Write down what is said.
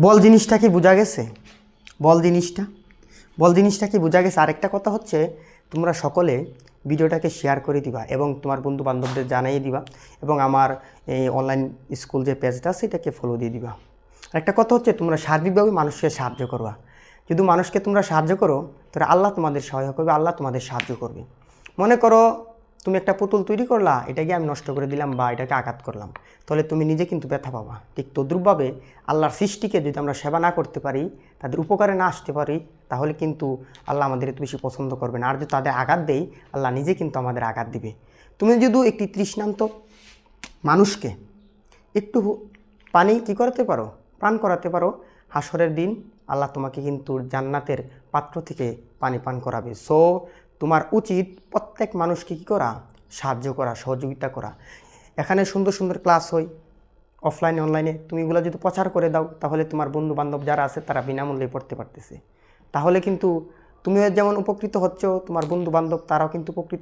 বল জিনিসটা কি বোঝা গেছে? বল জিনিসটা। বল জিনিসটা কি বোঝা গেছে? আরেকটা কথা হচ্ছে, তোমরা সকলে ভিডিওটাকে শেয়ার করে দিবা এবং তোমার বন্ধু বান্ধবদের জানিয়ে দিবা এবং আমার এই অনলাইন স্কুল যে পেজটা আছে সেটাকে ফলো দিয়ে দিবা। একটা কথা হচ্ছে, তোমরা সার্বিকভাবে মানুষকে সাহায্য করবা। যদি মানুষকে তোমরা সাহায্য করো, তাহলে আল্লাহ তোমাদের সহায় করবে আল্লাহ তোমাদের সাহায্য করবে। মনে করো তুমি একটা পুতুল তৈরি করলা, এটাকে আমি নষ্ট করে দিলাম বা এটাকে আঘাত করলাম। তাহলে তুমি নিজে কিন্তু ব্যথা পাবা। ঠিক তদ্রুপভাবে আল্লাহর সৃষ্টিকে যদি আমরা সেবা না করতে পারি, তাদের উপকারে না আসতে পারি, তাহলে কিন্তু আল্লাহ আমাদের এত বেশি পছন্দ করবে না। আর যদি তাদের আঘাত দেই আল্লাহ নিজে কিন্তু আমাদের আঘাত দিবে। তুমি যদি একটি তৃষ্ণান্ত মানুষকে একটু পানি কি করাতে পারো? পান করাতে পারো। হাসরের দিন আল্লাহ তোমাকে কিন্তু জান্নাতের পাত্র থেকে পানি পান করাবে। সো তোমার উচিত প্রত্যেক মানুষকে কী করা? সাহায্য করা, সহযোগিতা করা। এখানে সুন্দর সুন্দর ক্লাস হয় অফলাইনে অনলাইনে তুমি এগুলো যদি প্রচার করে দাও, তাহলে তোমার বন্ধু বান্ধব যারা আছে, তারা বিনামূল্যে পড়তে পারতেছে। তাহলে কিন্তু তুমিও যেমন উপকৃত হচ্ছ, তোমার বন্ধু বান্ধব তারাও কিন্তু উপকৃত